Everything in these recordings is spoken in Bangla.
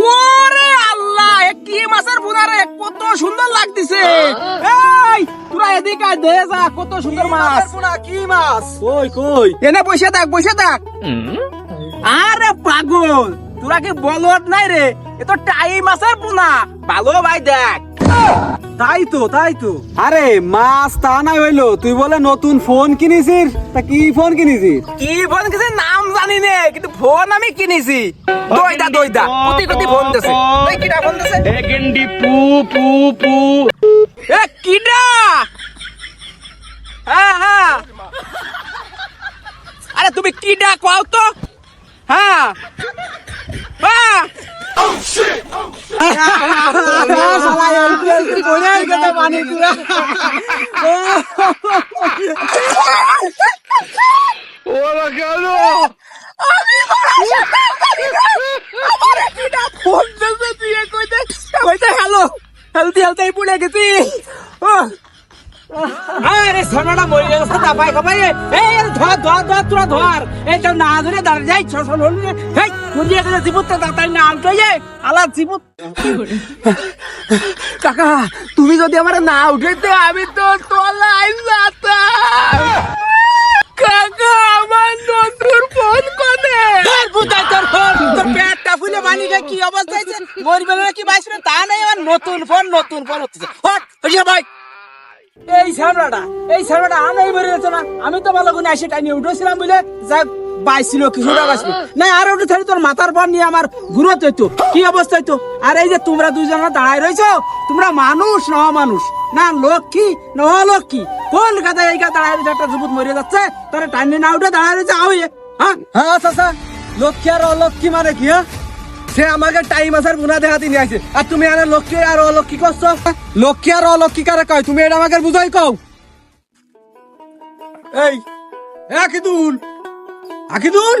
ওরে আল্লাহ কি মাছের পোনা রে? কত সুন্দর লাগতেছে। এই তোরা এদিকে দে যা কত সুন্দর মাছ। কি মাছ? কই কই? এনে বসে থাক বসে থাক। আরে পাগল তোরা কি বলত নাই রে? এ তো টাই মাছের পোনা ভালো ভাই দেখ। তাই তো তাই তো। আরে মাছ তা নাই হইল তুই বলে নতুন ফোন কিনেছিস? তা কি ফোন কিনেছিস? কি ফোন কিছে নাম জানি নে কিন্তু ফোন আমি কিনেছি। দইদা দইদা। কোটি কোটি ফোন দিছে। এই কিটা ফোন দিছে? গেন্ডি পু পু পু। এ কিটা হ্যাঁ হ্যাঁ আরে তুমি কিটা কও তো? হ্যাঁ ওরা গেল আমারে কিটা ফোন দিছে তুই কইতে কইতে হ্যালো হেলদি হেলদি পড়ে গেছি। ও আরে সোনাটা মরে গেছে দাবাই খাবাই এই ধর ধর ধর তোরা ধর। এই তো না ধরে দাঁড়িয়ে যাই হল এখানে তাড়াতাড়ি না আনতো যে আলার জীবত। কাকা তুমি যদি আমার না উঠাইতে আমি তো তলাই যেতাম কাকা আমার নতুন ফোন করে বুঝাই তোর ফোন তোর রে কি অবস্থা হয়েছে? কি তা নাই আমার নতুন ফোন নতুন ফোন হচ্ছে। হট ভাই এই এই যাচ্ছে না। আমি তো ভালো করে আসে টাইনি উঠেছিলাম বলে যাক বাইছিল কিছুটা না, আর ওটা তোর মাথার পর নিয়ে আমার ঘুরত হইতো। কি অবস্থা হইতো? আর এই যে তোমরা দুজনে দাঁড়ায় রয়েছো, তোমরা মানুষ না মানুষ না, লক্ষ্মী না অলক্ষ্মী কোন গাদা এই গাদা দাঁড়ায় রয়েছে? একটা যুবত মরে যাচ্ছে, তোরা টাইনি না উঠে দাঁড়ায় রয়েছে আও হ্যাঁ। হ্যাঁ চাচা লক্ষ্মী আর অলক্ষ্মী মানে কি হ্যাঁ? সে আমাকে টাইম আসার বুনা দেখাতে নিয়ে আসে। আর তুমি আরে লক্ষ্মী, আর অলক্ষ্মী করছ? লক্ষ্মী আর অলক্ষ্মী কারে কয়? তুমি এটা আমাকে বুঝাই কও। এই আকিদুল আকিদুল?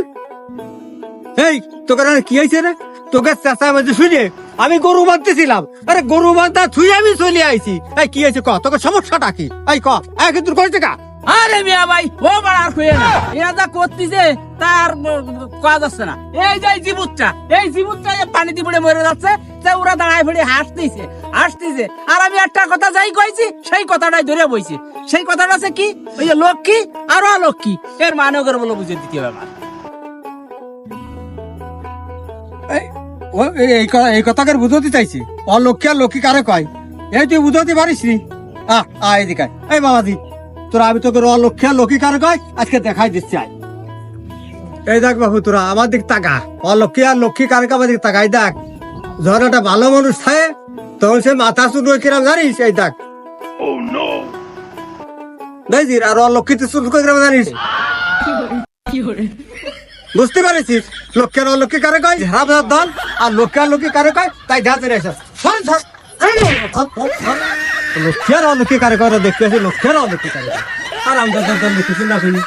এই, তোকে কি হয়েছে রে? তোকে চেঁচা বাজে শুনে আমি গরু বাঁধতেছিলাম। আরে গরু বাঁধা ছুঁই আমি চলে আইছি। এই, কি হয়েছে ক? তোকে সমস্যাটা কি? এই, ক? আকিদুল কইছে কা? আরে মিয়া ভাই, ও বাড়ার খুঁয়ে না। এরা যা করতেছে তার কাজ আসছে না। এই যে জীবুতটা, এই জীবুতটা যে পানিতে পড়ে মরে যাচ্ছে তা ওরা দাঁড়ায় ফেড়ে হাসতেছে হাসতেছে। আর আমি একটা কথা যাই কইছি, সেই কথাটাই ধরে বইছি। সেই কথাটা আছে কি? ওই যে লক্ষ্মী আর অলক্ষ্মী। এর মানে করে বলে বুঝে দিতে হবে আমার। এই, ও, এই- এই ক- এই কথাকে বুঝতে চাইছি? অলক্ষ্মী আর লক্ষ্মী কারে কয়? এই তুই বুঝতে পারিস নি আহ আয়। এদিকে। এই বাবাজি তোরা আমি তোকে আর লক্ষ্মী কারে কয়? আজকে দেখাই দিচ্ছি আয়। এই দেখ বাবু তোরা আমার দিক তাকা। অলক্ষ্মী আর লক্ষ্মী কারে কার দিক তাকাই দেখ। যখন একটা ভালো মানুষ থাকে তখন সে মাথা চুল কিরাম জানিস? এই দেখ। ও নো দেখছিস আর চুল কিরাম জানিস? বুঝতে পারিস লক্ষ্মী আর অলক্ষ্মী কারে কয়? দল। আর লক্ষ্মী আর লক্ষ্মী কারে কয়? তাই রেসে লক্ষ্মী আর অলক্ষ্মী কারে কয় দেখতে আসি লক্ষ্মী আর অলক্ষ্মী কারে কয়। আর আমরা তো না, শুনি